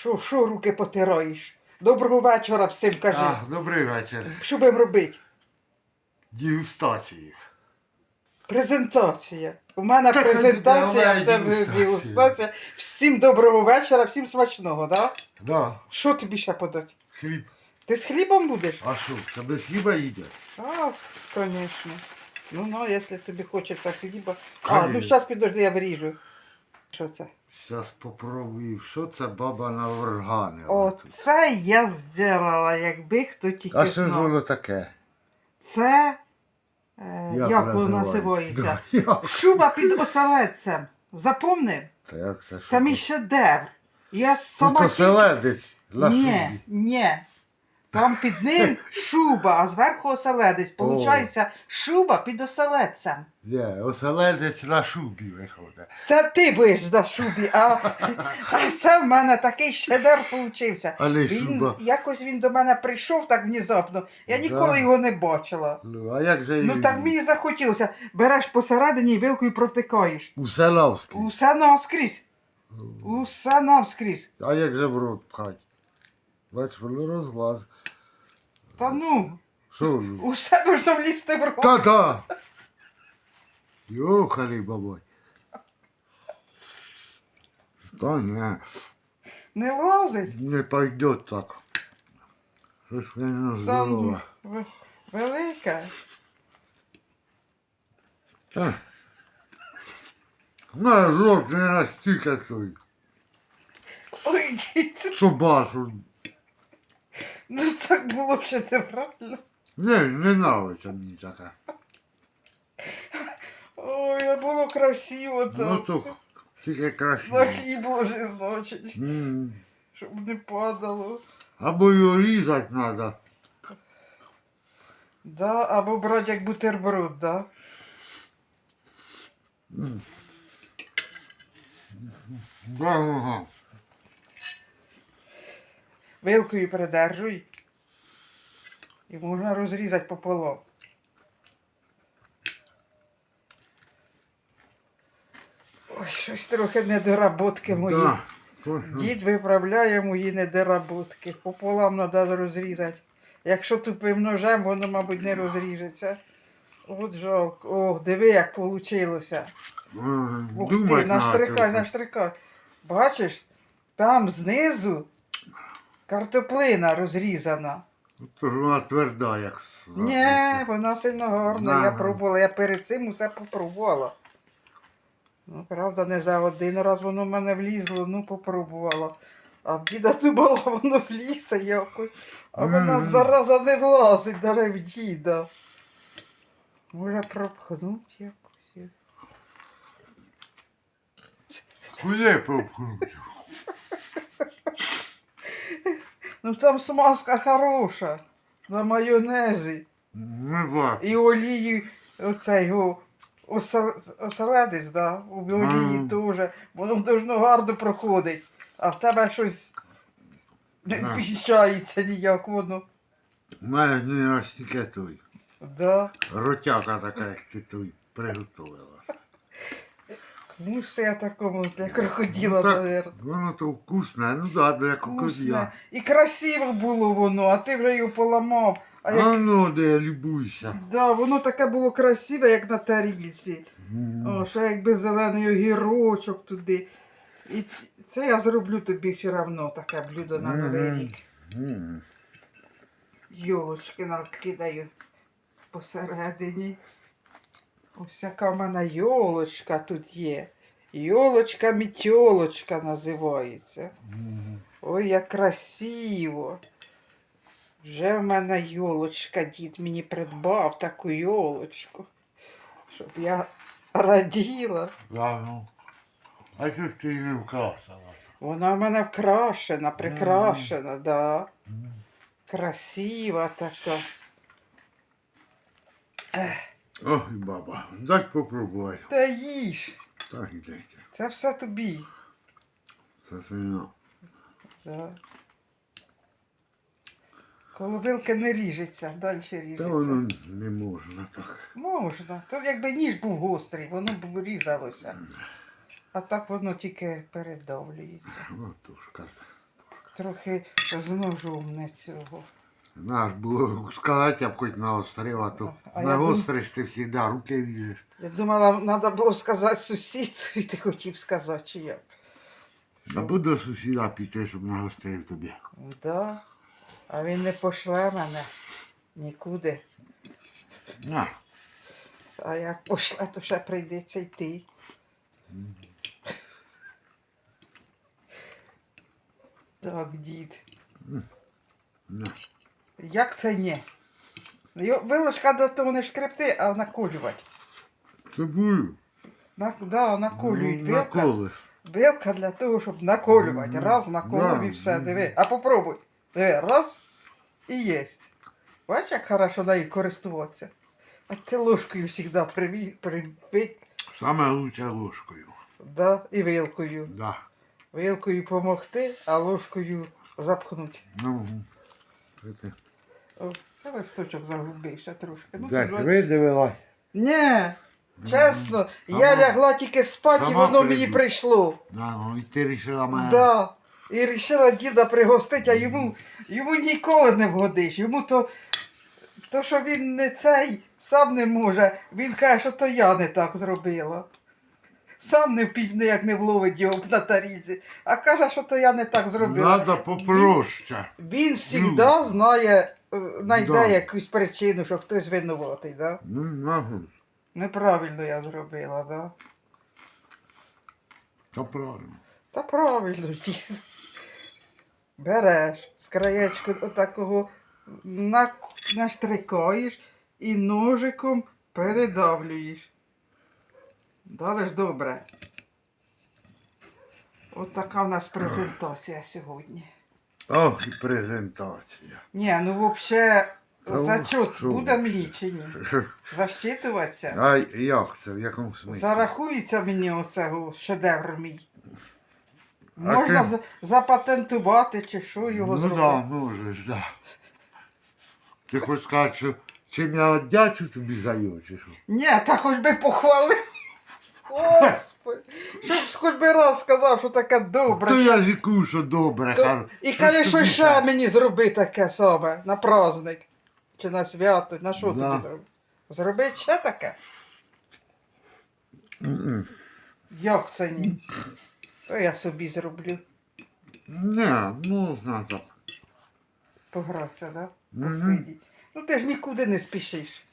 Що, що руки потираєш? Доброго вечора всім кажи. А, добрий вечір. Що будемо робити? Дегустації. Презентація. У мене Так, презентація, давай в тебе дегустацію. дегустація. Всім доброго вечора, всім смачного, да? Да, Що тобі ще подати? хліб. Ти з хлібом будеш? А що, це без хліба їдять? А, звісно. Ну, ну, якщо тобі хочеться хліба. А, Конечно. ну зараз підожди, я вріжу. Що це? Зараз попробую, що це баба наварганила. Оце я зробила, якби хто тільки А що ж знав. воно таке? Це. Е, як, воно називається? Да, як? Шуба під оселедцем. Запомни? Та як це Це мій шедевр. Я сама. Тут тільки- оселедець на Ні, шубі. ні. Там під ним шуба, а зверху оселедець. Получається, шуба під оселедцем. Ні, оселедець на шубі виходить. Це ти будеш на шубі, а, а це в мене такий шедевр получився. Але Він, шуба. якось він до мене прийшов так внезапно. Я Да. ніколи його не бачила. Ну, а як же Ну її? так мені захотілося. Береш посередині і вилкою провтикаєш. У Селавській. Усе навскрізь. Усе навскрізь. А як же в рот пхать? Бач, воно розглаз. Та ну, Що? ну? усе нужно влізти в рот. Та-та! Йохали бабой. Та ні, Не влазить. не пойдет так. Щось воно Та ну, здорово. ви- велика. Та. На рот не настільки той. Ой, дід, Собаку. Ну так було ще неправильно. Не, не нравиться мені таке. Ой, а було красиво Ну то тільки На красиво. хліб ложи, значить, М. щоб не падало. Або його різати треба. Да, або брати як бутерброд, да? Да, ага. Вилкою придержуй. І можна розрізати пополам. Ой, щось трохи недоработки мої. Да. Дід виправляє мої недоработки. Пополам треба розрізати. Якщо тупим ножем, воно, мабуть, не розріжеться. От жалко. О, диви, як вийшло. Ух ти, наштрикай, наштрикай. Бачиш, там знизу картоплина розрізана. То вона тверда, як Ні, вона сильно гарна. Я пробувала, я перед цим усе попробувала. Ну, правда, не за один раз воно в мене влізло, ну попробувала. А в діда думала, воно влізе якось. А вона зараза не влазить навіть в діда. Може пропхнуть якось. Куди попхнути? Ну там смазка хороша. На майонезі. Не бачу. І олії, оцей о, осел- оселедець, да, у олії теж. Воно дуже гарно проходить. А в тебе щось не Ага. вміщається ніяк воно. У мене не настільки той. Да. Ротяка така, як ти той приготувала. Ж я такому для крокодила, Ну, наверное. Воно то вкусне, ну да, для кокозя. І красиво було воно, а ти вже його поламав. А А як... ну, де любуйся. Да, воно таке було красиве, як на тарілці. М. О, ще якби зелений огірочок туди. І це я зроблю тобі все одно таке блюдо на Новий рік. М. Йолочки накидаю посередині. Ось яка в мене йолочка тут є. Йолочка мітьолочка називається. М. Ой, як красиво. Вже в мене йолочка, дід мені придбав таку йолочку, щоб я раділа. Да, ну. А що ж ти її не вкрасила? Вона в мене вкрашена, прикрашена, да. М. Красива така. Ой, баба, дай попробувати. Та їж. Так ідеться. Це все тобі. Це сильно. Да. Коло вилки не ріжеться, далі Та ріжеться. воно не можна так. Можна. То якби ніж був гострий, воно б різалося. А так воно тільки передавлюється. Ну, кажу. трохи з ножом не цього. Наш було сказати, я б хоч наострив, а то А я нагостриш ти завжди, руки ріжеш. Я думала, треба було сказати сусіду, і ти хотів сказати, чи як. А буду до сусіда піти, щоб нагострив тобі. Да. А він не пошле мене нікуди. На. А як пошле, то ще прийдеться йти. Так, дід. На. Як це ні? Вилочка до того не шкребти, а наколювати. Цибулю. На, да, наколюють. Ну, вилка для того, щоб наколювати. Раз, наколов Да, і все. Диви. А попробуй. Диви, раз і єсть. Бачиш, як хорошо нею користуватися. А ти ложкою завжди привик, привик, Саме лучше ложкою. да, і вилкою. Да. Вилкою помогти, а ложкою запхнути. Ну, це О, це листочок загубився трошки. Ну, тут- видивилась. Ні, чесно, я Сама- лягла тільки спати, і сама воно мені прийду. прийшло. Да, ну, і ти рішила мене. Да. І вирішила діда пригостити, а йому, йому ніколи не вгодиш. Йому то, то, що він не цей, сам не може. Він каже, що то я не так зробила. Сам не впів ніяк не вловить його на тарізі, а каже, що то я не так зробила. Надо попроще. Він завжди знає, е, знайде Да. якусь причину, що хтось винуватий, да? Ну, нахуй. Неправильно я зробила, да? Та правильно. Та правильно, дід. Береш з краєчку отакого на, наштрикаєш і ножиком передавлюєш. Давиш добре. От така в нас презентація сьогодні. Ох, і презентація. Ні, ну взагалі Та зачет що буде ви? мені чи ні? Защитуватися? А як це? В якому смислі? Зарахується мені оцього шедевр мій. А Можна чим? за- запатентувати чи що його ну зробити. да, можеш, да. Ти хочеш сказати, що чим я одячу тобі заю, чи що? Ні, та хоч би похвалив. Господи, щоб хоч би раз сказав, що таке добре. То я зіку, що добре, То- хар. І Що каже, ж що тобі ще так? мені зроби таке саме на праздник. Чи на свято, на що Да. тобі зробити? Зробити ще таке? М-м. Як це ні? То я собі зроблю. Не, можна так. Погратися, да? Мгм. Посидіть. Ну ти ж нікуди не спішиш.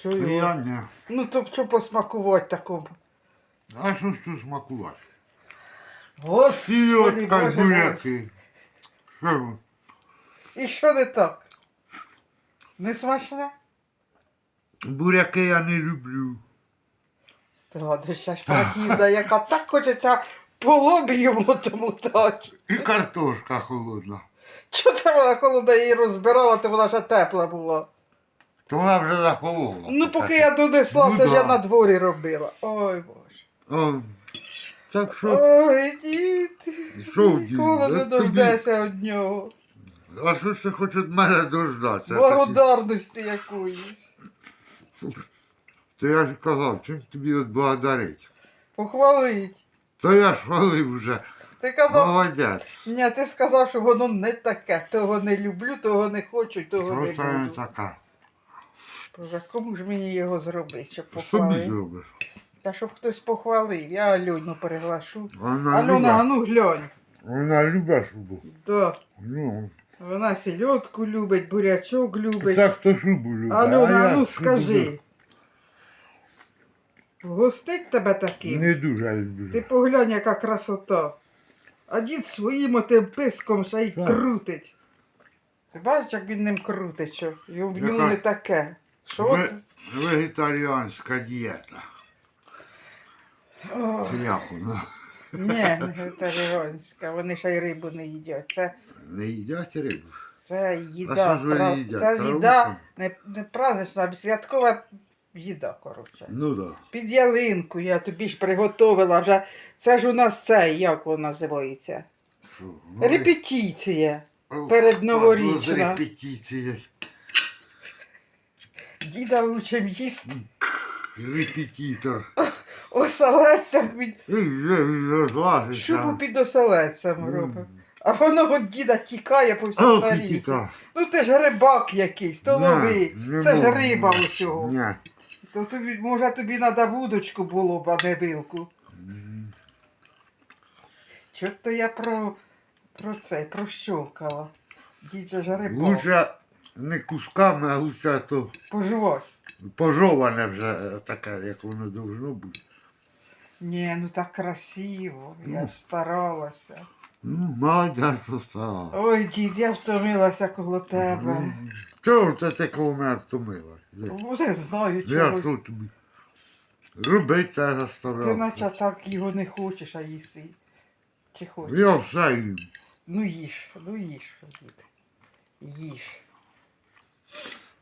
Що його? Я не. Ну то що посмакувати такому? А що ж тут смакувати? Господи, Сільотка, боже мой. Що ви? І що не так? Не смачне? Буряки я не люблю. Ще ж яка так хочеться по лобі йому тому так. І картошка холодна. Чого це вона холодна її розбирала, то вона ще тепла була. То вона вже захолола. Ну, поки я донесла, Ну це ж я да. на дворі робила. Ой боже. О, так що, Ой, дід. Що, дід? Ніколи не тобі- дождешся від нього. а що ж ти хочеш від мене дождатися? Благодарності якоїсь. То я ж казав, чим тобі от благодарить. Похвалить. То я ж хвалив вже. Ти казав, Молодець. ні, ти сказав, що воно не таке. Того не люблю, того не хочу, того не Що не буду. така? Боже, кому ж мені його зробити, щоб Собі похвалив? зробиш. Та щоб хтось похвалив, я Альону переглашу. Вона Альона, а любить. ну глянь. Вона любить. Да. Ну, Вона сільотку любить, бурячок любить. це хто шубу любить. Альона, а а я ну шубу скажи. Гостить тебе таким? Не дуже люблю. Ти поглянь, яка красота. А дід своїм отим писком ще й Так. крутить. Ти бачиш, як він ним крутить, що йому, йому не таке. Вегетаріанська дієта. О, Це як воно? ні, не вегетаріанська, вони ще й рибу не їдять. Це, Не їдять рибу? це А їда. що ж вони пра- їдять? Це Траву їда не, не празднична, а святкова їда, коротше. Ну да. Під ялинку я тобі ж приготовила вже. Це ж у нас цей, як воно називається? Що, ну, Репетиція. Перед новорічна. з репетицією. Діда учим їсти. Репетитор. І вже шубу під оселедцем робив. А воно від діда тікає по всій тарілці. Ну ти ж рибак якийсь, то лови. Це ж риба усього. То тобі, може тобі треба вудочку було б, а не вилку. Чого то я про, про це, прощолкала. Дід же ж рибак. Лучше не кусками, а лучше то Пожувай. пожоване вже таке, як воно должно бути. Ні, ну так красиво. Я ж старалася. Ну, молодець остала. Ой, дід, я втомилася коло тебе. Чого це ти коло мене втомила? Не знаю, Я чого. що тобі? Робить це Ти заставляв. наче так його не хочеш, а їси. Чи хочеш? Я все їм. Ну їж, ну їж, дід. Їж.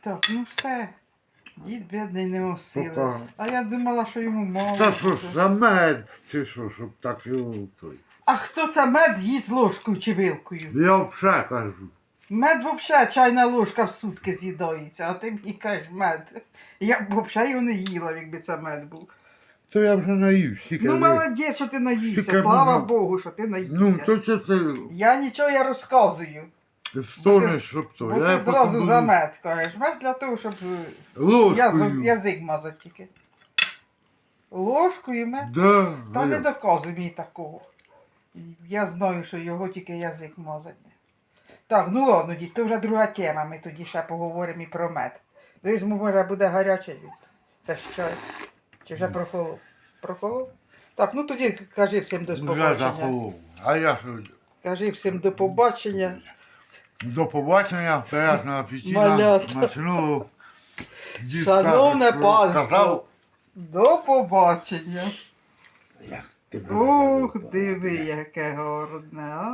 Так, ну все. Дід бідний не осилив. Пока. А я думала, що йому мало. Та що ж за мед, чи що, щоб так його той. А хто це мед їсть ложкою чи вилкою? Я взагалі кажу. Мед взагалі чайна ложка в сутки з'їдається, а ти мені кажеш мед. Я б взагалі його не їла, якби це мед був. То я вже тільки Ну, ви- молодець, що ти наївся. Тільки Слава Богу, що ти наївся. Ну, то це ти Я нічого я розказую. Стонеш, щоб то. Бо Я ти зразу буду кажеш. Мед для того, щоб е, Ложкою. язик, язик мазати тільки. Ложкою мед. Да, Та а не я- доказуй мені такого. Я знаю, що його тільки язик мазать. Так, ну ладно, дід, то вже друга тема. Ми тоді ще поговоримо і про мед. Десь, може, буде гарячий дід. Це чай. Чи вже прохолов? Прохолов? Так, ну тоді кажи всім до Вже захолов. А я що? Кажи всім до побачення. До побачення, приятного апетиту, Малята. смачного. Дід Шановне панство. сказав. До побачення. Як ти мене Ух, любиш. диви, яке гарне. А.